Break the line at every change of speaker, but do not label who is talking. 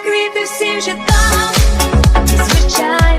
квіти всім життям, звичайно.